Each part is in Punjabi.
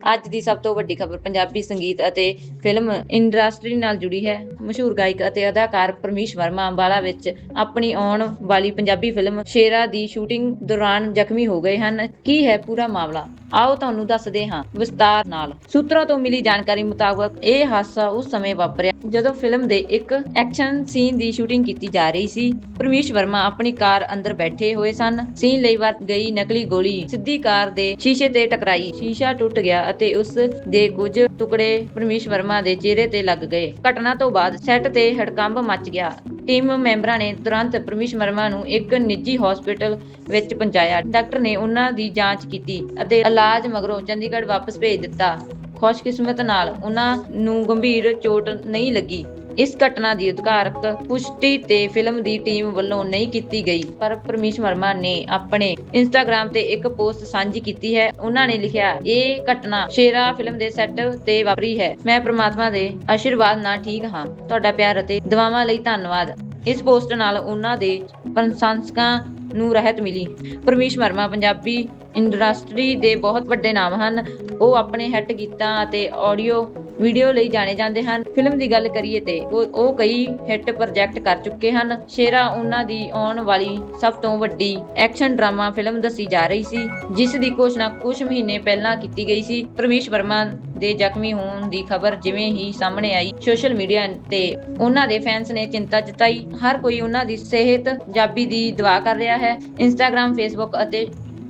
ਅੱਜ ਦੀ ਸਭ ਤੋਂ ਵੱਡੀ ਖਬਰ ਪੰਜਾਬੀ ਸੰਗੀਤ ਅਤੇ ਫਿਲਮ ਇੰਡਸਟਰੀ ਨਾਲ ਜੁੜੀ ਹੈ। ਮਸ਼ਹੂਰ ਗਾਇਕ ਅਤੇ ਅਦਾਕਾਰ ਪਰਮੀਸ਼ ਵਰਮਾ ਅੰਬਾਲਾ ਵਿੱਚ ਆਪਣੀ ਆਉਣ ਵਾਲੀ ਪੰਜਾਬੀ ਫਿਲਮ ਸ਼ੇਰਾ ਦੀ ਸ਼ੂਟਿੰਗ ਦੌਰਾਨ ਜ਼ਖਮੀ ਹੋ ਗਏ ਹਨ। ਕੀ ਹੈ ਪੂਰਾ ਮਾਮਲਾ? ਆਓ ਤੁਹਾਨੂੰ ਦੱਸਦੇ ਹਾਂ ਵਿਸਤਾਰ ਨਾਲ। ਸੂਤਰਾਂ ਤੋਂ ਮਿਲੀ ਜਾਣਕਾਰੀ ਮੁਤਾਬਕ ਇਹ ਹਾਦਸਾ ਉਸ ਸਮੇਂ ਵਾਪਰਿਆ ਜਦੋਂ ਫਿਲਮ ਦੇ ਇੱਕ ਐਕਸ਼ਨ ਸੀਨ ਦੀ ਸ਼ੂਟਿੰਗ ਕੀਤੀ ਜਾ ਰਹੀ ਸੀ। ਪਰਮੀਸ਼ ਵਰਮਾ ਆਪਣੀ ਕਾਰ ਅੰਦਰ ਬੈਠੇ ਹੋਏ ਸਨ। ਸੀਨ ਲਈ ਵਰਤ ਗਈ ਨਕਲੀ ਗੋਲੀ। ਸਿੱਧੀ ਕਾਰ ਦੇ ਸ਼ੀਸ਼ੇ ਤੇ ਟਕਰਾਈ। ਸ਼ੀਸ਼ਾ ਟੁੱਟ ਗਿਆ ਅਤੇ ਉਸ ਦੇ ਕੁਝ ਟੁਕੜੇ ਪਰਮੇਸ਼ ਵਰਮਾ ਦੇ ਚਿਹਰੇ ਤੇ ਲੱਗ ਗਏ। ਘਟਨਾ ਤੋਂ ਬਾਅਦ ਸੈੱਟ ਤੇ ਹੜਕੰਬ ਮਚ ਗਿਆ। ਟੀਮ ਮੈਂਬਰਾਂ ਨੇ ਤੁਰੰਤ ਪਰਮੇਸ਼ ਵਰਮਾ ਨੂੰ ਇੱਕ ਨਿੱਜੀ ਹਸਪੀਟਲ ਵਿੱਚ ਪਹੁੰਚਾਇਆ। ਡਾਕਟਰ ਨੇ ਉਹਨਾਂ ਦੀ ਜਾਂਚ ਕੀਤੀ ਅਤੇ ਇਲਾਜ ਮਗਰੋਂ ਚੰਡੀਗੜ੍ਹ ਵਾਪਸ ਭੇਜ ਦਿੱਤਾ। ਖੁਸ਼ਕਿਸਮਤ ਨਾਲ ਉਹਨਾਂ ਨੂੰ ਗੰਭੀਰ ਚੋਟ ਨਹੀਂ ਲੱਗੀ। ਇਸ ਘਟਨਾ ਦੀ ਅਧਿਕਾਰਕ ਪੁਸ਼ਟੀ ਤੇ ਫਿਲਮ ਦੀ ਟੀਮ ਵੱਲੋਂ ਨਹੀਂ ਕੀਤੀ ਗਈ, ਪਰ ਪਰਮੇਸ਼ ਵਰਮਾ ਨੇ ਆਪਣੇ ਇੰਸਟਾਗ੍ਰam ਤੇ ਇੱਕ ਪੋਸਟ ਸਾਂਝੀ ਕੀਤੀ ਹੈ। ਉਹਨਾਂ ਨੇ ਲਿਖਿਆ, ਇਹ ਘਟਨਾ ਸ਼ੇਰਾ ਫਿਲਮ ਦੇ ਸੈੱਟ ਤੇ ਵਾਪਰੀ ਹੈ। ਮੈਂ ਪ੍ਰਮਾਤਮਾ ਦੇ ਆਸ਼ੀਰਵਾਦ ਨਾਲ ਠੀਕ ਹਾਂ। ਤੁਹਾਡਾ ਪਿਆਰ ਅਤੇ ਦੁਆਵਾਂ ਲਈ ਧੰਨਵਾਦ। ਇਸ ਪੋਸਟ ਨਾਲ ਉਹਨਾਂ ਦੇ ਪ੍ਰਸ਼ੰਸਕਾਂ ਨੂੰ ਰਹਿਤ ਮਿਲੀ। ਪਰਮੇਸ਼ ਵਰਮਾ ਪੰਜਾਬੀ ਇੰਡਸਟਰੀ ਦੇ ਬਹੁਤ ਵੱਡੇ ਨਾਮ ਹਨ। ਉਹ ਆਪਣੇ ਹਿੱਟ ਗੀਤਾਂ ਅਤੇ ਆਡੀਓ ਵੀਡੀਓ ਲਈ ਜਾਣੇ ਜਾਂਦੇ ਹਨ। ਫਿਲਮ ਦੀ ਗੱਲ ਕਰੀਏ ਤੇ ਉਹ ਕਈ ਹਿੱਟ ਪ੍ਰੋਜੈਕਟ ਕਰ ਚੁੱਕੇ ਹਨ। ਸ਼ੇਰਾ ਉਹਨਾਂ ਦੀ ਆਉਣ ਵਾਲੀ ਸਭ ਤੋਂ ਵੱਡੀ ਐਕਸ਼ਨ ਡਰਾਮਾ ਫਿਲਮ ਦੱਸੀ ਜਾ ਰਹੀ ਸੀ, ਜਿਸ ਦੀ ਘੋਸ਼ਣਾ ਕੁਝ ਮਹੀਨੇ ਪਹਿਲਾਂ ਕੀਤੀ ਗਈ ਸੀ। ਪਰਮੇਸ਼ ਵਰਮਾ ਦੇ ਜ਼ਖਮੀ ਹੋਣ ਦੀ ਖਬਰ ਜਿਵੇਂ ਹੀ ਸਾਹਮਣੇ ਆਈ ਸੋਸ਼ਲ ਮੀਡੀਆ ਤੇ ਉਹਨਾਂ ਦੇ ਫੈਨਸ ਨੇ ਚਿੰਤਾ ਜਤਾਈ। ਹਰ ਕੋਈ ਉਹਨਾਂ ਦੀ ਸਿਹਤ ਜਾਬੀ ਦੀ ਦੁਆ ਕਰ ਰਿਹਾ ਹੈ ਇੰਸਟਾਗ੍ਰam ਫੇਸਬੁੱਕ ਅਤੇ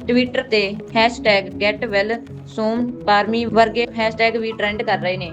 ਟਵਿੱਟਰ ਤੇ #getwellsoon ਵਰਗੇ ਹੈਸ਼ਟੈਗ ਵੀ ਟ੍ਰੈਂਡ ਕਰ ਰਹੇ ਨੇ।